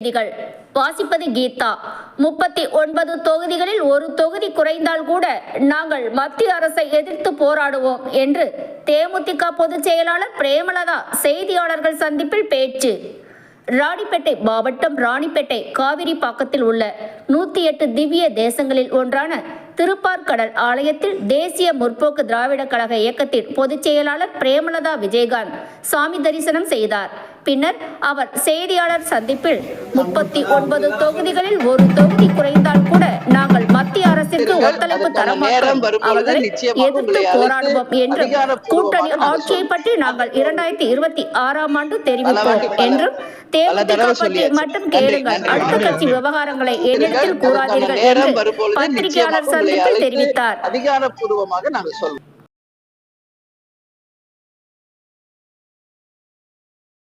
செய்திகள். வாசிப்பது கீதா. முப்பத்தி ஒன்பது தொகுதிகளில் ஒரு தொகுதி குறைந்தால் கூட நாங்கள் மத்திய அரசை எதிர்த்து போராடுவோம் என்று தேமுதிக பொதுச் செயலாளர் பிரேமலதா செய்தியாளர்கள் சந்திப்பில் பேச்சு. ராணிப்பேட்டை மாவட்டம் ராணிப்பேட்டை காவிரி பாக்கத்தில் உள்ள நூத்தி எட்டு திவ்ய தேசங்களில் ஒன்றான திருப்பார்கடல் ஆலயத்தில் தேசிய முற்போக்கு திராவிட கழக இயக்கத்தின் பொதுச் செயலாளர் பிரேமலதா விஜயகாந்த் சாமி தரிசனம் செய்தார். பின்னர் அவர் செய்தியாளர் சந்திப்பில் முப்பத்தி ஒன்பது தொகுதிகளில் ஒரு தொகுதி குறைந்தால் கூட ஒத்துழைப்பு அவர்களை எதிர்த்து போராடுவோம் என்றும் கூட்டணி நாங்கள் ஆட்சியை பற்றி நாங்கள் இரண்டாயிரத்தி இருபத்தி ஆறாம் ஆண்டு தெரிவிப்போம் என்றும். மட்டும் கேளுங்கள் அடுத்த. கட்சி விவகாரங்களை என்னிடத்தில் கூறாதீர்கள் என்று பத்திரிகையாளர் சந்திப்பில் தெரிவித்தார் அதிகாரப்பூர்வமாக நாங்கள் சொல்வோம்